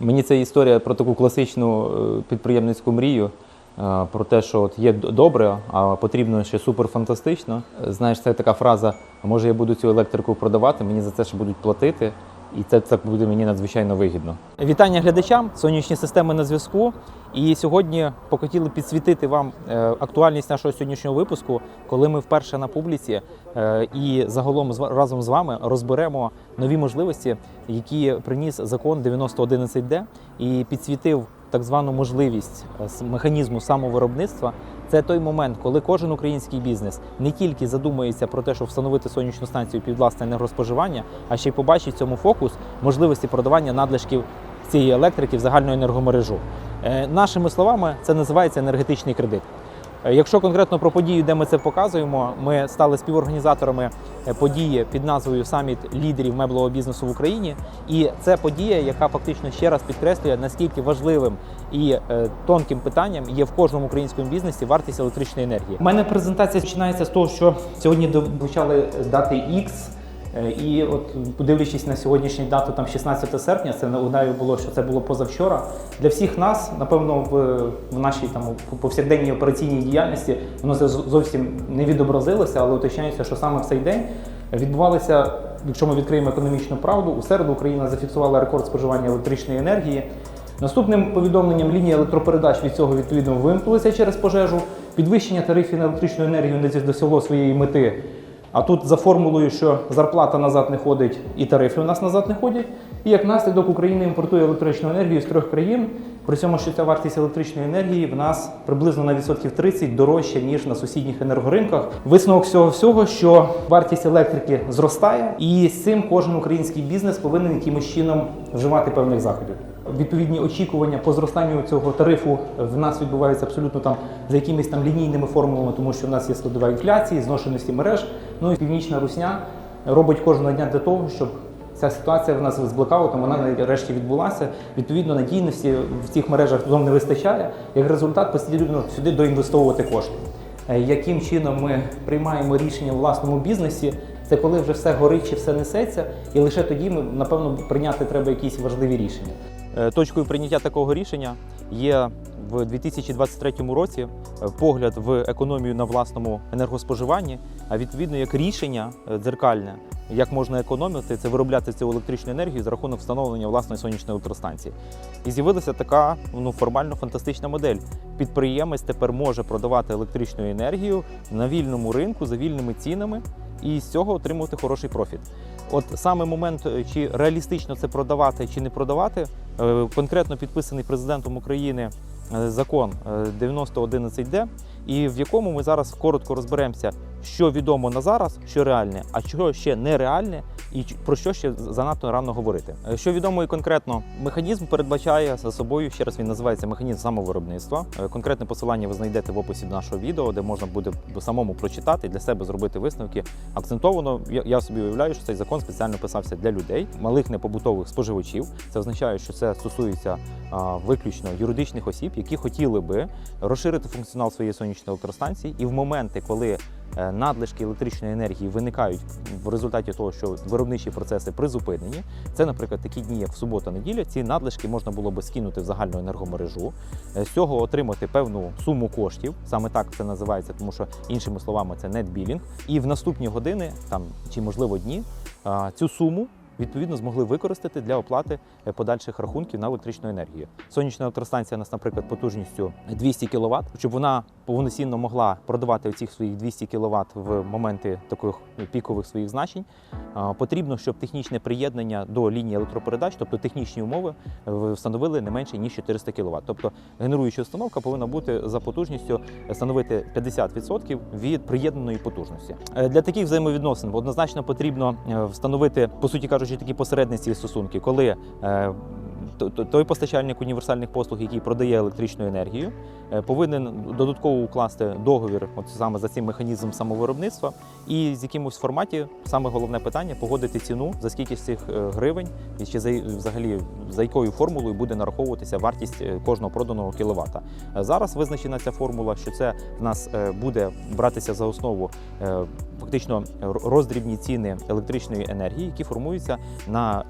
Мені ця історія про таку класичну е, підприємницьку мрію. е, Про те, що от є добре, а потрібно ще суперфантастично. Знаєш, це така фраза: може я буду цю електрику продавати, мені за це ще будуть платити, і це, це буде мені надзвичайно вигідно. Вітання глядачам, сонячні системи на зв'язку. І сьогодні похотіли підсвітити вам е, актуальність нашого сьогоднішнього випуску, коли ми вперше на публіці е, і загалом з разом з вами розберемо нові можливості, які приніс закон 9011D і підсвітив так звану можливість е, механізму самовиробництва. Це той момент, коли кожен український бізнес не тільки задумується про те, щоб встановити сонячну станцію під власне енергоспоживання, а ще й побачить цьому фокус можливості продавання надлишків цієї електрики в загальну енергомережу. Е, Нашими словами, це називається енергетичний кредит. Е, Якщо конкретно про подію, де ми це показуємо, ми стали співорганізаторами е, події під назвою Саміт лідерів меблового бізнесу в Україні. І це подія, яка фактично ще раз підкреслює, наскільки важливим і е, тонким питанням є в кожному українському бізнесі вартість електричної енергії. У мене презентація починається з того, що сьогодні звучали дати X. Е, І от подивлячись на сьогоднішню дату, там 16 серпня, це нагадаю було, що це було позавчора. Для всіх нас, напевно, в, в нашій там повсякденній операційній діяльності воно це зовсім не відобразилося, але уточняється, що саме в цей день відбувалися, якщо ми відкриємо економічну правду, у середу Україна зафіксувала рекорд споживання електричної енергії. Наступним повідомленням лінії електропередач від цього відповідно вимкнулися через пожежу. Підвищення тарифів на електричну енергію не досягло своєї мети. А тут за формулою, що зарплата назад не ходить і тарифи у нас назад не ходять. І як наслідок Україна імпортує електричну енергію з трьох країн. При цьому, що ця вартість електричної енергії в нас приблизно на відсотків 30 дорожча, ніж на сусідніх енергоринках. Висновок всього всього, що вартість електрики зростає, і з цим кожен український бізнес повинен якимось чином вживати певних заходів. Відповідні очікування по зростанню цього тарифу в нас відбуваються абсолютно там за якимись там лінійними формулами, тому що в нас є складова інфляції, зношеності мереж. Ну і північна русня робить кожного дня для того, щоб ця ситуація в нас з блекаутом вона нарешті відбулася. Відповідно, надійності в цих мережах зовсім не вистачає. Як результат, потрібно сюди доінвестовувати кошти. Е, Яким чином ми приймаємо рішення в власному бізнесі? Це коли вже все горить чи все несеться, і лише тоді ми напевно прийняти треба якісь важливі рішення. Е, Точкою прийняття такого рішення є в 2023 році е, погляд в економію на власному енергоспоживанні, а відповідно як рішення е, дзеркальне, як можна економити, це виробляти цю електричну енергію за рахунок встановлення власної сонячної електростанції. І з'явилася така ну формально фантастична модель. Підприємець тепер може продавати електричну енергію на вільному ринку за вільними цінами і з цього отримувати хороший профіт. От саме момент, е, чи реалістично це продавати чи не продавати, е, конкретно підписаний президентом України е, закон е, 9011D, і в якому ми зараз коротко розберемося, що відомо на зараз, що реальне, а чого ще нереальне, і про що ще занадто рано говорити. Е, Що відомо і конкретно, механізм передбачає за собою, ще раз він називається механізм самовиробництва. Е, Конкретне посилання ви знайдете в описі нашого відео, де можна буде самому прочитати для себе зробити висновки. Акцентовано я, собі уявляю, що цей закон спеціально писався для людей, малих непобутових споживачів. Це означає, що це стосується виключно юридичних осіб, які хотіли би розширити функціонал своєї сонячної електростанції, і в моменти, коли надлишки електричної енергії виникають в результаті того, що виробничі процеси призупинені. Це, наприклад, такі дні, як в субота-неділя, ці надлишки можна було би скинути в загальну енергомережу, е, з цього отримати певну суму коштів. Саме так це називається, тому що іншими словами це нетбілінг. І в наступні години, там чи можливо дні, цю суму. Відповідно, змогли використати для оплати е, подальших рахунків на електричну енергію. Сонячна електростанція у нас, наприклад, потужністю 200 кВт, щоб вона повноцінно могла продавати оцих своїх 200 кВт в моменти таких пікових своїх значень. Потрібно, щоб технічне приєднання до лінії електропередач, тобто технічні умови, е, встановили не менше ніж 400 кВт. Тобто генеруюча установка повинна бути за потужністю е, становити 50% від приєднаної потужності. Для таких взаємовідносин однозначно потрібно встановити, по суті кажучи, такі посередницькі стосунки, коли е, той постачальник універсальних послуг, який продає електричну енергію, е, повинен додатково укласти договір, от саме за цим механізмом самовиробництва, і з якимось форматі саме головне питання погодити ціну за скільки з цих е, гривень, і ще за взагалі за якою формулою буде нараховуватися вартість е, кожного проданого кіловата. Зараз визначена ця формула, що це в нас буде братися за основу фактично роздрібні ціни електричної енергії, які формуються на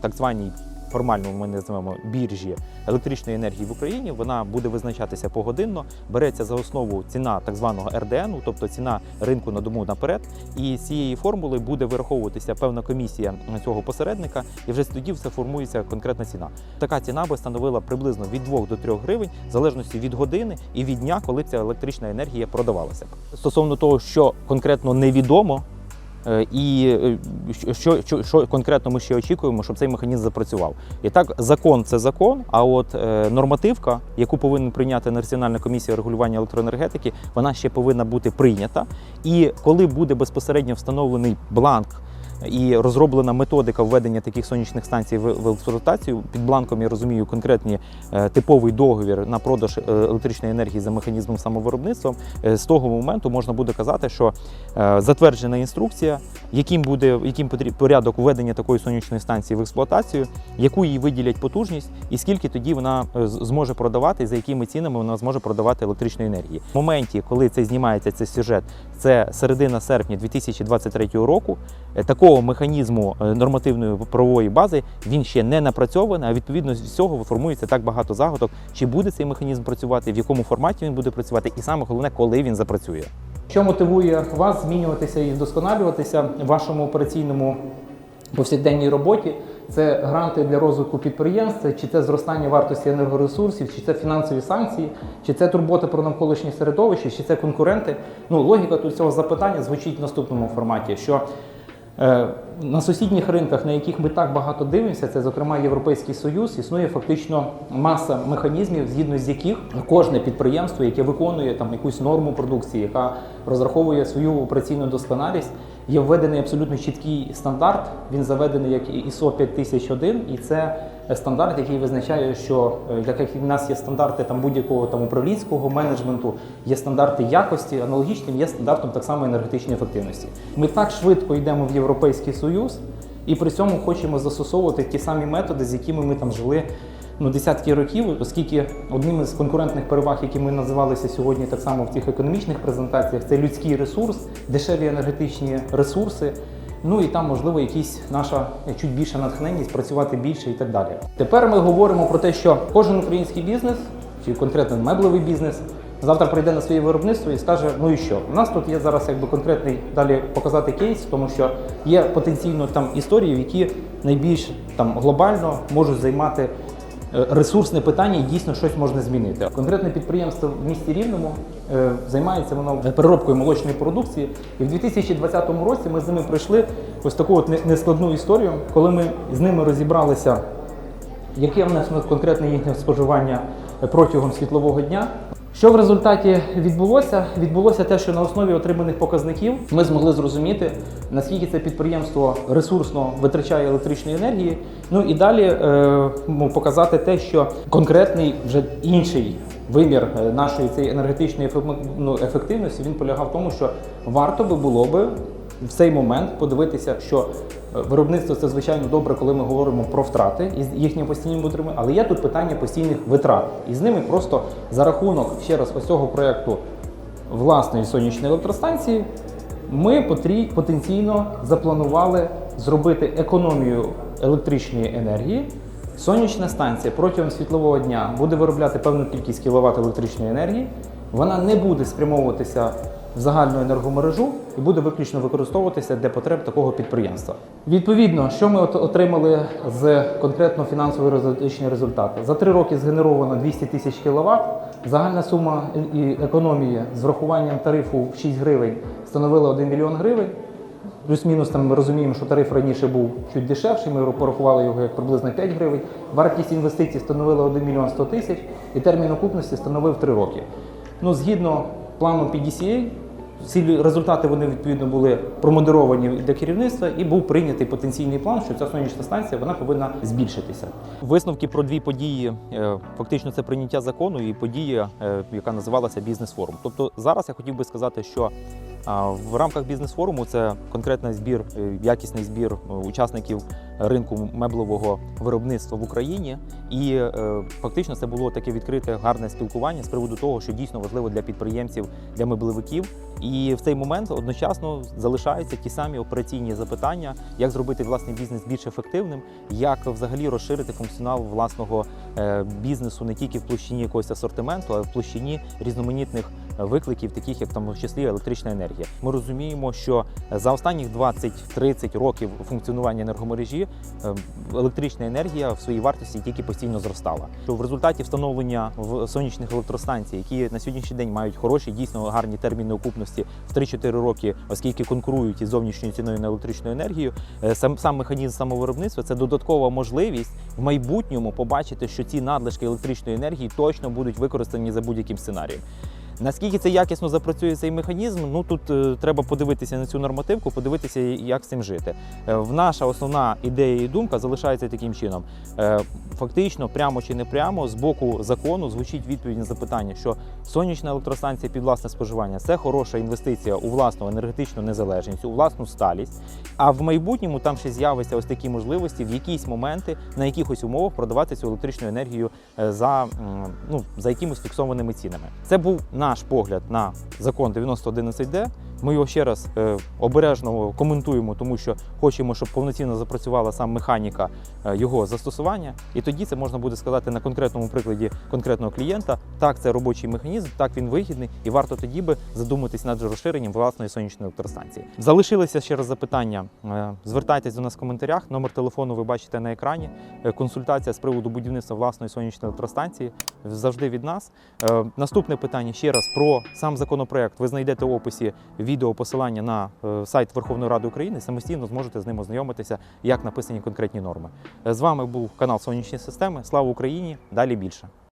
так званій формальному ми називаємо біржі електричної енергії в Україні. Вона буде визначатися погодинно. Береться за основу ціна так званого РДН, тобто ціна ринку на дому наперед. І з цієї формули буде вираховуватися певна комісія цього посередника, і вже тоді все формується конкретна ціна. Така ціна би становила приблизно від 2 до 3 гривень, в залежності від години і від дня, коли ця електрична енергія продавалася. Стосовно того, що конкретно невідомо. Е, І е, що, що, що конкретно ми ще очікуємо, щоб цей механізм запрацював. І так, закон це закон. А от е, нормативка, яку повинна прийняти Національна комісія регулювання електроенергетики, вона ще повинна бути прийнята. І коли буде безпосередньо встановлений бланк. І розроблена методика введення таких сонячних станцій в, експлуатацію. Під бланком я розумію конкретні е, типовий договір на продаж е, електричної енергії за механізмом самовиробництва. Е, з того моменту можна буде казати, що затверджена інструкція, яким буде яким порядок введення такої сонячної станції в експлуатацію, яку їй виділять потужність, і скільки тоді вона зможе продавати, за якими цінами вона зможе продавати електричної енергії. В моменті, коли це знімається цей сюжет, це середина серпня 2023 року. Е, Такого механізму е, нормативної правової бази він ще не напрацьований, а відповідно з цього формується так багато загадок, чи буде цей механізм працювати, в якому форматі він буде працювати, і саме головне, коли він запрацює. Що мотивує вас змінюватися і вдосконалюватися в вашому операційному повсякденній роботі? Це гранти для розвитку підприємств, чи це зростання вартості енергоресурсів, чи це фінансові санкції, чи це турбота про навколишнє середовище, чи це конкуренти. Ну, логіка тут цього запитання звучить в наступному форматі: що Е, На сусідніх ринках, на яких ми так багато дивимося, це зокрема Європейський Союз, існує фактично маса механізмів, згідно з яких кожне підприємство, яке виконує там якусь норму продукції, яка розраховує свою операційну досконалість, є введений абсолютно чіткий стандарт. Він заведений як ISO 5001, і це стандарт, який визначає, що е, як в нас є стандарти там будь-якого там управлінського менеджменту, є стандарти якості, аналогічним є стандартом так само енергетичної ефективності. Ми так швидко йдемо в Європейський Союз, і при цьому хочемо застосовувати ті самі методи, з якими ми там жили. Ну, десятки років, оскільки одним із конкурентних переваг, які ми називалися сьогодні, так само в тих економічних презентаціях, це людський ресурс, дешеві енергетичні ресурси. Ну і там, можливо, якісь наша чуть більша натхненність працювати більше і так далі. Тепер ми говоримо про те, що кожен український бізнес, чи конкретно меблевий бізнес, завтра прийде на своє виробництво і скаже: ну і що? У нас тут є зараз якби конкретний далі показати кейс, тому що є потенційно там історії, які найбільш там глобально можуть займати. Е, Ресурсне питання дійсно щось можна змінити. Конкретне підприємство в місті Рівному е, займається воно переробкою молочної продукції. І в 2020 році ми з ними пройшли ось таку от нескладну історію, коли ми з ними розібралися, яке в нас конкретне їхнє споживання протягом світлового дня. Що в результаті відбулося? Відбулося те, що на основі отриманих показників ми змогли зрозуміти, наскільки це підприємство ресурсно витрачає електричної енергії. Ну і далі е, ну, показати те, що конкретний вже інший вимір е, нашої цієї енергетичної ну, ефективності він полягав в тому, що варто би було би в цей момент подивитися, що е, виробництво це звичайно добре, коли ми говоримо про втрати і їхнє постійне утримання, але є тут питання постійних витрат. І з ними просто за рахунок ще раз ось цього проєкту власної сонячної електростанції ми потенційно запланували зробити економію електричної енергії. Сонячна станція протягом світлового дня буде виробляти певну кількість кіловат електричної енергії. Вона не буде спрямовуватися в загальну енергомережу і буде виключно використовуватися для потреб такого підприємства. Відповідно, що ми от- отримали з конкретно фінансово-результатичні результати? За три роки згенеровано 200 тисяч кВт. Загальна сума і економії з врахуванням тарифу в 6 гривень становила 1 мільйон гривень. Плюс-мінус там ми розуміємо, що тариф раніше був чуть дешевший, ми порахували його як приблизно 5 гривень. Вартість інвестицій становила 1 мільйон 100 тисяч і термін окупності становив 3 роки. Ну, згідно плану PDCA, ці результати вони відповідно були промодеровані для керівництва і був прийнятий потенційний план, що ця сонячна станція вона повинна збільшитися. Висновки про дві події е, фактично це прийняття закону і подія, е, яка називалася бізнес форум. Тобто зараз я хотів би сказати, що В рамках бізнес-форуму це конкретний збір, е, якісний збір е, учасників ринку меблевого виробництва в Україні. І е, фактично це було таке відкрите гарне спілкування з приводу того, що дійсно важливо для підприємців, для меблевиків. І в цей момент одночасно залишаються ті самі операційні запитання, як зробити власний бізнес більш ефективним, як взагалі розширити функціонал власного бізнесу не тільки в площині якогось асортименту, а й в площині різноманітних викликів, таких як там в числі електрична енергія. Ми розуміємо, що за останніх 20-30 років функціонування енергомережі е, електрична енергія в своїй вартості тільки постійно зростала. В результаті встановлення в сонячних електростанцій, які на сьогоднішній день мають хороші, дійсно гарні терміни окупності в 3-4 роки, оскільки конкурують із зовнішньою ціною на електричну енергію, е, сам сам механізм самовиробництва це додаткова можливість в майбутньому побачити, що ці надлишки електричної енергії точно будуть використані за будь-яким сценарієм. Наскільки це якісно запрацює цей механізм, ну тут е, треба подивитися на цю нормативку, подивитися, як з цим жити. Е, в наша основна ідея і думка залишається таким чином. Е, фактично, прямо чи не прямо, з боку закону звучить відповідь на запитання, що сонячна електростанція під власне споживання це хороша інвестиція у власну енергетичну незалежність, у власну сталість. А в майбутньому там ще з'явиться ось такі можливості в якісь моменти на якихось умовах продавати цю електричну енергію е, за, ну, за якимись фіксованими цінами. Це був наш погляд на закон 9011D. Ми його ще раз е, обережно коментуємо, тому що хочемо, щоб повноцінно запрацювала сам механіка е, його застосування. І тоді це можна буде сказати на конкретному прикладі конкретного клієнта. Так, це робочий механізм, так він вигідний, і варто тоді би задуматись над розширенням власної сонячної електростанції. Залишилися ще раз запитання. Е, Звертайтесь до нас в коментарях. Номер телефону ви бачите на екрані. Консультація з приводу будівництва власної сонячної електростанції завжди від нас. Наступне питання ще раз про сам законопроект. Ви знайдете в описі відео посилання на е, сайт Верховної Ради України. Самостійно зможете з ним ознайомитися, як написані конкретні норми. Е, З вами був канал Сонячні системи. Слава Україні! Далі більше.